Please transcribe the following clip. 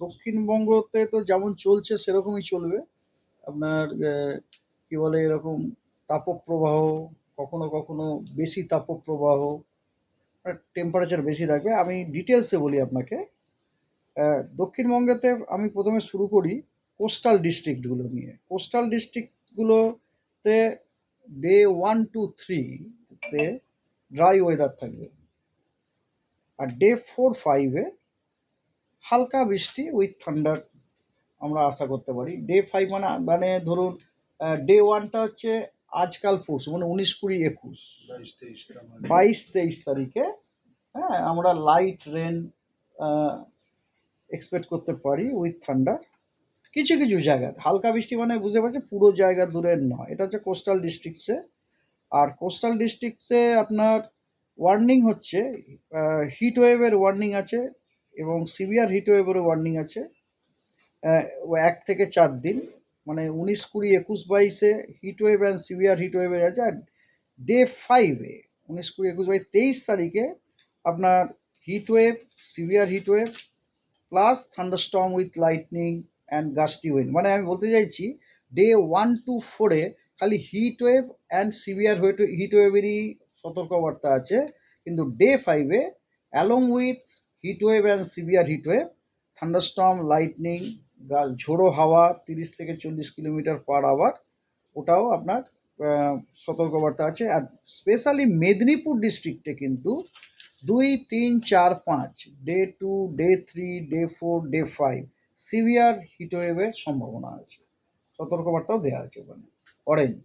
দক্ষিণবঙ্গতে তো যেমন চলছে, সেরকমই চলবে। আপনার কি বলে এরকম তাপপ্রবাহ, কখনো কখনো বেশি তাপপ্রবাহ টেম্পারেচার বেশি থাকবে আমি ডিটেলসে বলি আপনাকে। দক্ষিণবঙ্গেতে আমি প্রথমে শুরু করি কোস্টাল ডিস্ট্রিক্টগুলো নিয়ে। কোস্টাল ডিস্ট্রিক্টগুলোতে ডে ওয়ান টু থ্রিতে ড্রাই ওয়েদার থাকবে। আর ডে ফোর ফাইভে হালকা বৃষ্টি উইথ থান্ডার আমরা আশা করতে পারি। ডে ফাইভ মানে মানে ধরুন ডে ওয়ানটা হচ্ছে আজকাল পরশু মানে উনিশ কুড়ি একুশ। বাইশ তেইশটা মানে। তেইশ তারিখে হ্যাঁ আমরা লাইট রেন এক্সপেক্ট করতে পারি উইথ থান্ডার কিছু কিছু জায়গায় হালকা বৃষ্টি মানে বুঝতে পারছি পুরো জায়গা দূরের নয়। এটা হচ্ছে কোস্টাল ডিস্ট্রিক্টসে আর কোস্টাল ডিস্ট্রিক্টসে আপনার ওয়ার্নিং হচ্ছে হিট ওয়েভের ওয়ার্নিং আছে। এবং সিভিয়ার হিট ওয়েভেরও ওয়ার্নিং আছে। এক থেকে চার দিন মানে উনিশ কুড়ি একুশ বাইশে heat wave and severe heat ওয়েভের আছে। আর ডে ফাইভে উনিশ কুড়ি একুশ বাইশ, তেইশ তারিখে আপনার heat wave severe heat wave plus thunderstorm with lightning and gusty wind মানে আমি বলতে চাইছি ডে ওয়ান টু ফোরে খালি heat wave and severe heat ওয়েভেরই সতর্কবার্তা আছে। কিন্তু ডে ফাইভে along with heat wave and severe heat wave thunderstorm lightning ঝোড়ো হাওয়া, তিরিশ থেকে চল্লিশ কিলোমিটার পার আওয়ার ওটাও আপনার সতর্কবার্তা আছে। আর স্পেশালি মেদিনীপুর ডিস্ট্রিক্টে কিন্তু দুই, তিন, চার, পাঁচ day two day three day four day five severe হিটওয়েভের সম্ভাবনা আছে। সতর্কবার্তাও দেওয়া আছে ওখানে। অরেঞ্জ